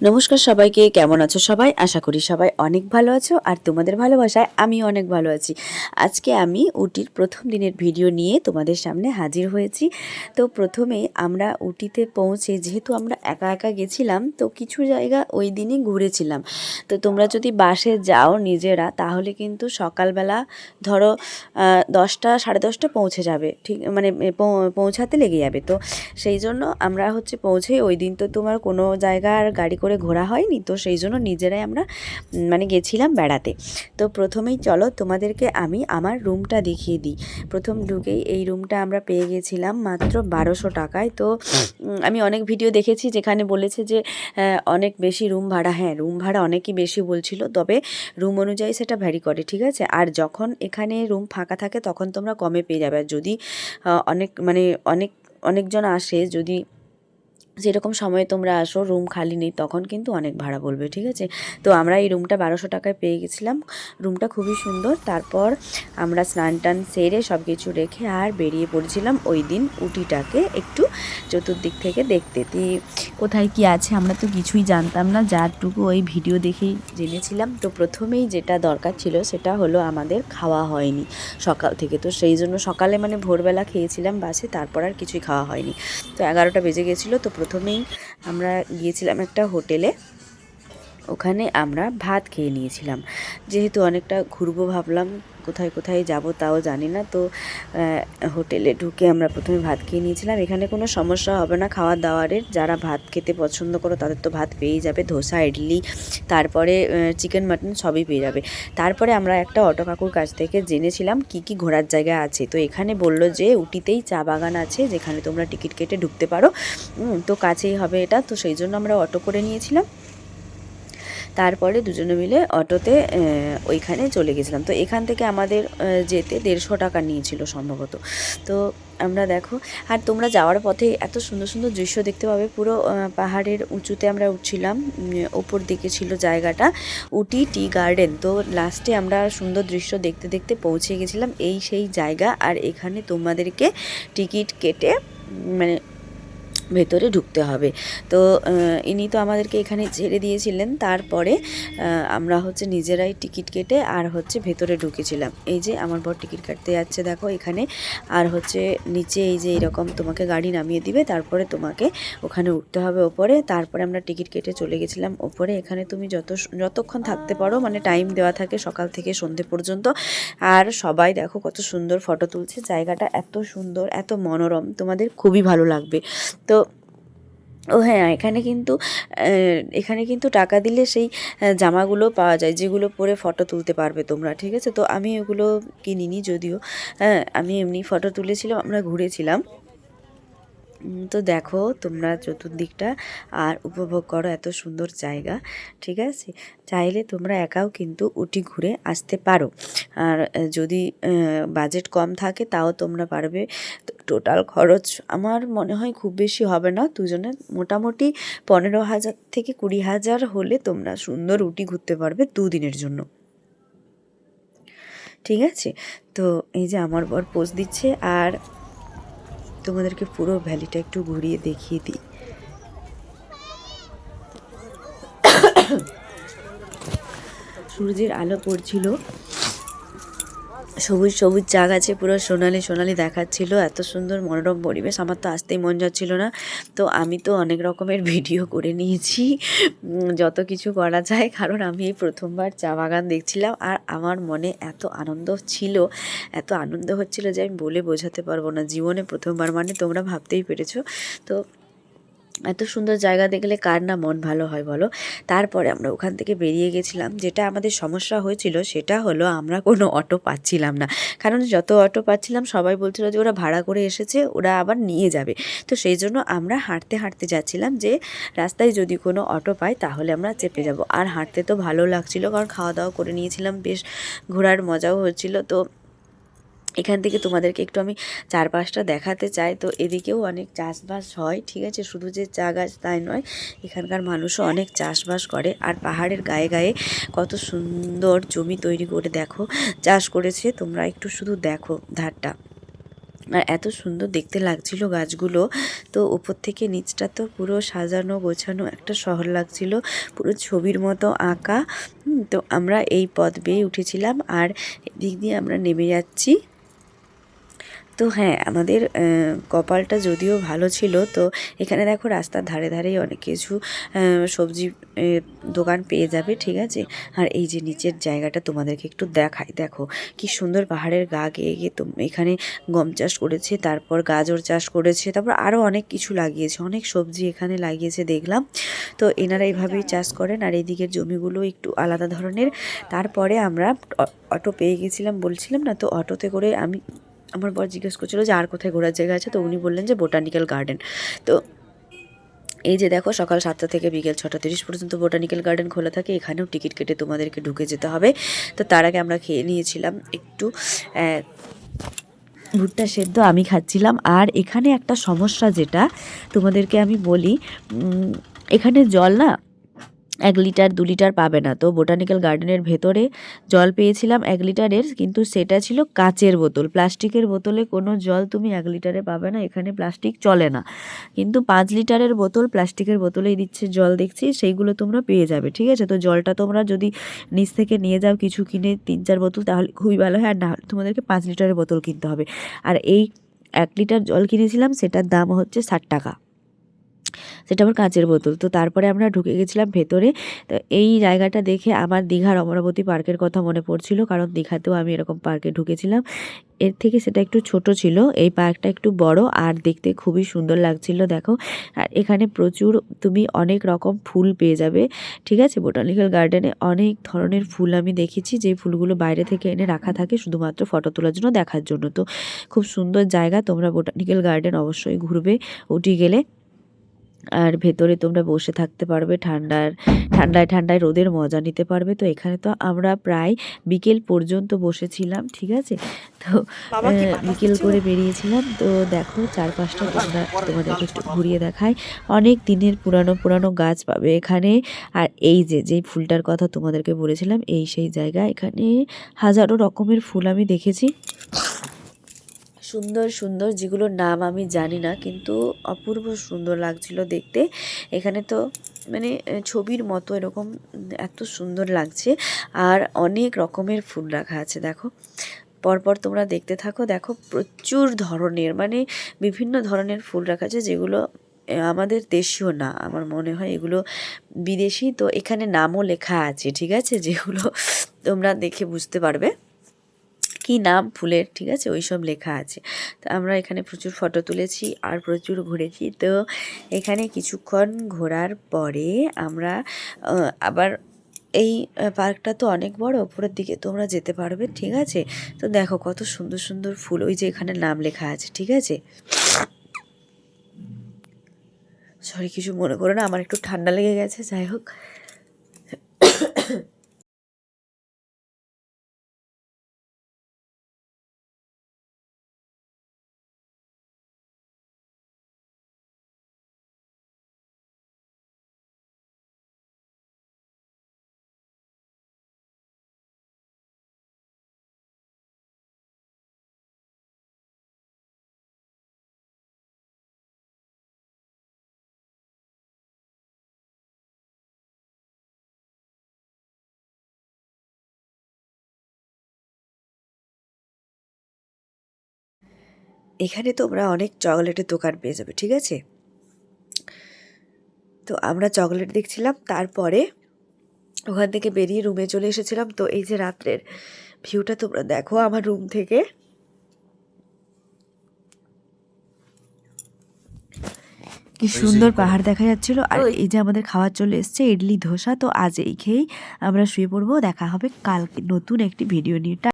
নমস্কার সবাইকে, কেমন আছো সবাই? আশা করি সবাই অনেক ভালো আছো আর তোমাদের ভালোবাসায় আমি অনেক ভালো আছি। আজকে আমি উটির প্রথম দিনের ভিডিও নিয়ে তোমাদের সামনে হাজির হয়েছি। তো প্রথমে আমরা উটিতে পৌঁছে, যেহেতু আমরা একা একা গেছিলাম, তো কিছু জায়গা ওই দিনই ঘুরেছিলাম। তো তোমরা যদি বাসে যাও নিজেরা, তাহলে কিন্তু সকালবেলা ধরো দশটা, সাড়ে দশটা পৌঁছে যাবে। ঠিক মানে পৌঁছাতে লেগে যাবে। তো সেই জন্য আমরা হচ্ছে পৌঁছে ওই দিন তো তোমার কোনো জায়গার গাড়ি করে ঘোরা হয়নি, তো সেই জন্য নিজেরাই আমরা মানে গেছিলাম বেড়াতে। তো প্রথমেই চলো তোমাদেরকে আমি আমার রুমটা দেখিয়ে দিই। প্রথম ঢুকেই এই রুমটা আমরা পেয়ে গেছিলাম মাত্র বারোশো টাকায়। তো আমি অনেক ভিডিও দেখেছি যেখানে বলেছে যে অনেক বেশি রুম ভাড়া হ্যাঁ রুম ভাড়া অনেকই বেশি বলছিল, তবে রুম অনুযায়ী সেটা ভ্যারি করে, ঠিক আছে? আর যখন এখানে রুম ফাঁকা থাকে তখন তোমরা কমে পেয়ে যাবে। আর যদি অনেক মানে অনেক, অনেকজন আসে, যদি যেরকম সময়ে তোমরা আসো রুম খালি নেই, তখন কিন্তু অনেক ভাড়া বলবে, ঠিক আছে? তো আমরা এই রুমটা বারোশো টাকায় পেয়ে গেছিলাম। রুমটা খুবই সুন্দর। তারপর আমরা স্নান টান সেরে সব কিছু রেখে আর বেরিয়ে পড়েছিলাম ওই দিন উটিটাকে একটু চতুর্দিক থেকে দেখতে। তি কোথায় কি আছে আমরা তো কিছুই জানতাম না। যারটুকু ওই ভিডিও দেখেই জেনেছিলাম। তো প্রথমেই যেটা দরকার ছিল সেটা হলো আমাদের খাওয়া হয়নি সকাল থেকে। তো সেই জন্য সকালে মানে ভোরবেলা খেয়েছিলাম বাসে, তারপর আর কিছুই খাওয়া হয়নি। তো এগারোটা বেজে গেছিল, তো প্রথমেই আমরা গিয়েছিলাম একটা হোটেলে। ওখানে আমরা ভাত খেয়ে নিয়েছিলাম। যেহেতু অনেকটা ঘুরবো ভাবলাম, কোথায় কোথায় যাব তাও জানি না। তো হোটেলে ঢুকে আমরা প্রথমে ভাত খেয়ে নিয়েছিলাম। এখানে কোনো সমস্যা হবে না খাওয়া দাওয়ারের যারা ভাত খেতে পছন্দ করো তাদের তো ভাত পেয়েই যাবে। ধোসা, ইডলি, তারপরে চিকেন, মাটন সবই পেয়ে যাবে। তারপরে আমরা একটা অটো কাকুর কাছ থেকে জেনেছিলাম কি কি ঘোরার জায়গা আছে। তো এখানে বলল যে উটিতেই চা বাগান আছে, যেখানে তোমরা টিকিট কেটে ঢুকতে পারো। তো কাছেই হবে এটা। তো সেই জন্য আমরা অটো করে নিয়েছিলাম। তারপরে দুজনে মিলে অটোতে ওইখানে চলে গেছিলাম। তো এখান থেকে আমাদের যেতে দেড়শো টাকা নিয়েছিল সম্ভবত। তো আমরা দেখো, আর তোমরা যাওয়ার পথে এত সুন্দর সুন্দর দৃশ্য দেখতে পাবে। পুরো পাহাড়ের উঁচুতে আমরা উঠছিলাম ওপর দিকে ছিল জায়গাটা, উটি টি গার্ডেন। তো লাস্টে আমরা সুন্দর দৃশ্য দেখতে দেখতে পৌঁছে গেছিলাম এই সেই জায়গা। আর এখানে তোমাদেরকে টিকিট কেটে মানে ভেতরে ঢুকতে হবে। তো ইনি তো আমাদেরকে এখানে ছেড়ে দিয়েছিলেন। তারপরে আমরা হচ্ছে নিজেরাই টিকিট কেটে আর হচ্ছে ভেতরে ঢুকেছিলাম। এই যে, আমার বর টিকিট কাটতে যাচ্ছে দেখো এখানে। আর হচ্ছে নিচে এই যে, এরকম তোমাকে গাড়ি নামিয়ে দিবে। তারপরে তোমাকে ওখানে উঠতে হবে ওপরে। তারপরে আমরা টিকিট কেটে চলে গেছিলাম ওপরে। এখানে তুমি যত, যতক্ষণ থাকতে পারো মানে টাইম দেওয়া থাকে সকাল থেকে সন্ধে পর্যন্ত। আর সবাই দেখো কত সুন্দর ফটো তুলছে। জায়গাটা এত সুন্দর, এত মনোরম। তোমাদের খুবই ভালো লাগবে। তো ও হ্যাঁ এখানে কিন্তু এখানে কিন্তু টাকা দিলে সেই জামাগুলো পাওয়া যায়, যেগুলো পরে ফটো তুলতে পারবে তোমরা, ঠিক আছে? তো আমি ওগুলো কিনিনি যদিও। হ্যাঁ আমি এমনি ফটো তুলেছিলাম, আমরা ঘুরেছিলাম। তো দেখো তোমরা চতুর্দিকটা আর উপভোগ করো, এত সুন্দর জায়গা, ঠিক আছে? চাইলে তোমরা একাও কিন্তু উটি ঘুরে আসতে পারো। আর যদি বাজেট কম থাকে তাও তোমরা পারবে। টোটাল খরচ আমার মনে হয় খুব বেশি হবে না, দুজনে মোটামুটি পনেরো হাজার থেকে কুড়ি হাজার হলে তোমরা সুন্দর উটি ঘুরতে পারবে দুদিনের জন্য। ঠিক আছে? তো এই যে আমার বর পোজ দিচ্ছে আর তোমাদেরকে পুরো ভ্যালিটা একটু ঘুরিয়ে দেখিয়ে দিই। সূর্যের আলো পড়ছিল। সবুজ সবুজ চা গাছে পুরো সোনালি সোনালি দেখাচ্ছিল। এত সুন্দর মনোরম পরিবেশ, আমার তো আসতেই মন যাচ্ছিল না। তো আমি তো অনেক রকমের ভিডিও করে নিয়েছি। যত কিছু করা যায়, কারণ আমি এই প্রথমবার চা বাগান দেখছিলাম। আর আমার মনে এত আনন্দ ছিল, এত আনন্দ হচ্ছিল যে আমি বলে বোঝাতে পারব না। জীবনে প্রথমবার মানে তোমরা ভাবতেই পেরেছ। তো এত সুন্দর জায়গা দেখলে কার না মন ভালো হয় বলো? তারপরে আমরা ওখান থেকে বেরিয়ে গেছিলাম। যেটা আমাদের সমস্যা হয়েছিল সেটা হলো আমরা কোনো অটো পাচ্ছিলাম না। কারণ যত অটো পাচ্ছিলাম সবাই বলছিল যে ওরা ভাড়া করে এসেছে, ওরা আবার নিয়ে যাবে। তো সেই জন্য আমরা হাঁটতে হাঁটতে যাচ্ছিলাম যে রাস্তায় যদি কোনো অটো পাই তাহলে আমরা চেপে যাব। আর হাঁটতে তো ভালো লাগছিল কারণ খাওয়া দাওয়া করে নিয়েছিলাম, বেশ ঘোরার মজাও হচ্ছিল। তো এখান থেকে তোমাদেরকে একটু আমি চারপাশটা দেখাতে চাই। তো এদিকেও অনেক চাষবাস হয়, ঠিক আছে? শুধু যে চা গাছ তাই নয়, এখানকার মানুষও অনেক চাষবাস করে। আর পাহাড়ের গায়ে গায়ে কত সুন্দর জমি তৈরি করে দেখো, চাষ করেছে। তোমরা একটু শুধু দেখো ধারটা। আর এত সুন্দর দেখতে লাগছিল গাছগুলো। তো উপর থেকে নিচটা তো পুরো সাজানো গোছানো একটা শহর লাগছিল, পুরো ছবির মতো আঁকা। তো আমরা এই পথ বেয়ে উঠেছিলাম। আর এদিক দিয়ে আমরা নেমে যাচ্ছি। তো হ্যাঁ আমাদের কপালটা যদিও ভালো ছিল, তো এখানে দেখো রাস্তার ধারে ধারেই অনেক কিছু সবজি দোকান পেয়ে যাবে, ঠিক আছে? আর এই যে নিচের জায়গাটা তোমাদেরকে একটু দেখাই, দেখো কি সুন্দর পাহাড়ের গা গেয়ে গিয়ে তো এখানে গম চাষ করেছে, তারপর গাজর চাষ করেছে, তারপর আরও অনেক কিছু লাগিয়েছে, অনেক সবজি এখানে লাগিয়েছে দেখলাম। তো এনারা এইভাবেই চাষ করেন, আর এইদিকের জমিগুলো একটু আলাদা ধরনের। তারপরে আমরা অটো পেয়ে গেছিলাম, বলছিলাম না তো অটোতে করে আমি আমার বর জিজ্ঞেস করছিল যে, আর কোথায় ঘোরার জায়গা আছে? তো উনি বললেন যে, বোটানিক্যাল গার্ডেন। তো এই যে দেখো, সকাল সাতটা থেকে বিকেল ছটা তিরিশ পর্যন্ত বোটানিক্যাল গার্ডেন খোলা থাকে। এখানেও টিকিট কেটে তোমাদেরকে ঢুকে যেতে হবে। তো তার আগে আমরা খেয়ে নিয়েছিলাম একটু ভুট্টা সেদ্ধ আমি খাচ্ছিলাম। আর এখানে একটা সমস্যা যেটা তোমাদেরকে আমি বলি এখানে জল না এক লিটার, দু লিটার পাবে না। তো বোটানিক্যাল গার্ডেনের ভেতরে জল পেয়েছিলাম এক লিটারের, কিন্তু সেটা ছিল কাচের বোতল। প্লাস্টিকের বোতলে কোনো জল তুমি এক লিটারে পাবে না, এখানে প্লাস্টিক চলে না। কিন্তু পাঁচ লিটারের বোতল, প্লাস্টিকের বোতলেই দিচ্ছে জল, দেখছি সেইগুলো তোমরা পেয়ে যাবে, ঠিক আছে? তো জলটা তোমরা যদি নিচ থেকে নিয়ে যাও কিছু কিনে তিন চার বোতল, তাহলে খুবই ভালো হয়। আর না তোমাদেরকে পাঁচ লিটারের বোতল কিনতে হবে। আর এই এক লিটার জল কিনেছিলাম, সেটার দাম হচ্ছে ষাট টাকা। সেটা আমার কাঁচের বোতল। তো তারপরে আমরা ঢুকে গেছিলাম ভেতরে। তো এই জায়গাটা দেখে আমার দীঘার অমরাবতী পার্কের কথা মনে পড়ছিল, কারণ দীঘাতেও আমি এরকম পার্কে ঢুকেছিলাম। এর থেকে সেটা একটু ছোট ছিল, এই পার্কটা একটু বড় আর দেখতে খুবই সুন্দর লাগছিল, দেখো। আর এখানে প্রচুর, তুমি অনেক রকম ফুল পেয়ে যাবে, ঠিক আছে? বোটানিক্যাল গার্ডেনে অনেক ধরনের ফুল আমি দেখেছি, যে ফুলগুলো বাইরে থেকে এনে রাখা থাকে শুধুমাত্র ফটো তোলার জন্য দেখার জন্য। তো খুব সুন্দর জায়গা, তোমরা বোটানিক্যাল গার্ডেন অবশ্যই ঘুরবে, উঠি গেলে। আর ভেতরে তোমরা বসে থাকতে পারবে ঠান্ডার ঠান্ডায় ঠান্ডায় রোদের মজা নিতে পারবে। তো এখানে তো আমরা প্রায় বিকেল পর্যন্ত বসেছিলাম ঠিক আছে? তো বিকেল করে বেরিয়েছিলাম। তো দেখো চারপাশটা তোমরা তোমাদেরকে একটু ঘুরিয়ে দেখায় অনেক দিনের পুরানো পুরানো গাছ পাবে এখানে। আর এই যে যেই ফুলটার কথা তোমাদেরকে বলেছিলাম এই সেই জায়গা। এখানে হাজারো রকমের ফুল আমি দেখেছি। সুন্দর সুন্দর যেগুলোর নাম আমি জানি না, কিন্তু অপূর্ব সুন্দর লাগছিল দেখতে। এখানে তো মানে ছবির মতো এরকম এত সুন্দর লাগছে, আর অনেক রকমের ফুল রাখা আছে, দেখো। পরপর তোমরা দেখতে থাকো, দেখো প্রচুর ধরনের মানে বিভিন্ন ধরনের ফুল রাখা আছে যেগুলো আমাদের দেশীয় না, আমার মনে হয় এগুলো বিদেশি, তো এখানে নামও লেখা আছে, ঠিক আছে? যেগুলো তোমরা দেখে বুঝতে পারবে। কি নাম ফুলের ঠিক আছে? ওই সব লেখা আছে। তো আমরা এখানে প্রচুর ফটো তুলেছি আর প্রচুর ঘুরেছি। তো এখানে কিছুক্ষণ ঘোরার পরে আমরা আবার এই পার্কটা তো অনেক বড় উপরের দিকে তোমরা যেতে পারবে, ঠিক আছে? তো দেখো কত সুন্দর সুন্দর ফুল, ওই যে এখানে নাম লেখা আছে, ঠিক আছে? সরি কিছু মনে করো না, আমার একটু ঠান্ডা লেগে গেছে, যাই হোক। এখানে তোমরা অনেক চকলেটের দোকান পেয়ে যাবে ঠিক আছে? তো আমরা চকলেট দেখছিলাম তারপরে ওখান থেকে বেরিয়ে রুমে চলে এসেছিলাম। তো এই যে রাত্রের ভিউটা তোমরা দেখো আমার রুম থেকে। কি সুন্দর পাহাড় দেখা যাচ্ছিল। আর এই যে আমাদের খাওয়ার চলে এসছে ইডলি ধোসা। তো আজ এই খেয়েই আমরা শুয়ে পড়ব। দেখা হবে কালকে নতুন একটি ভিডিও নিয়ে।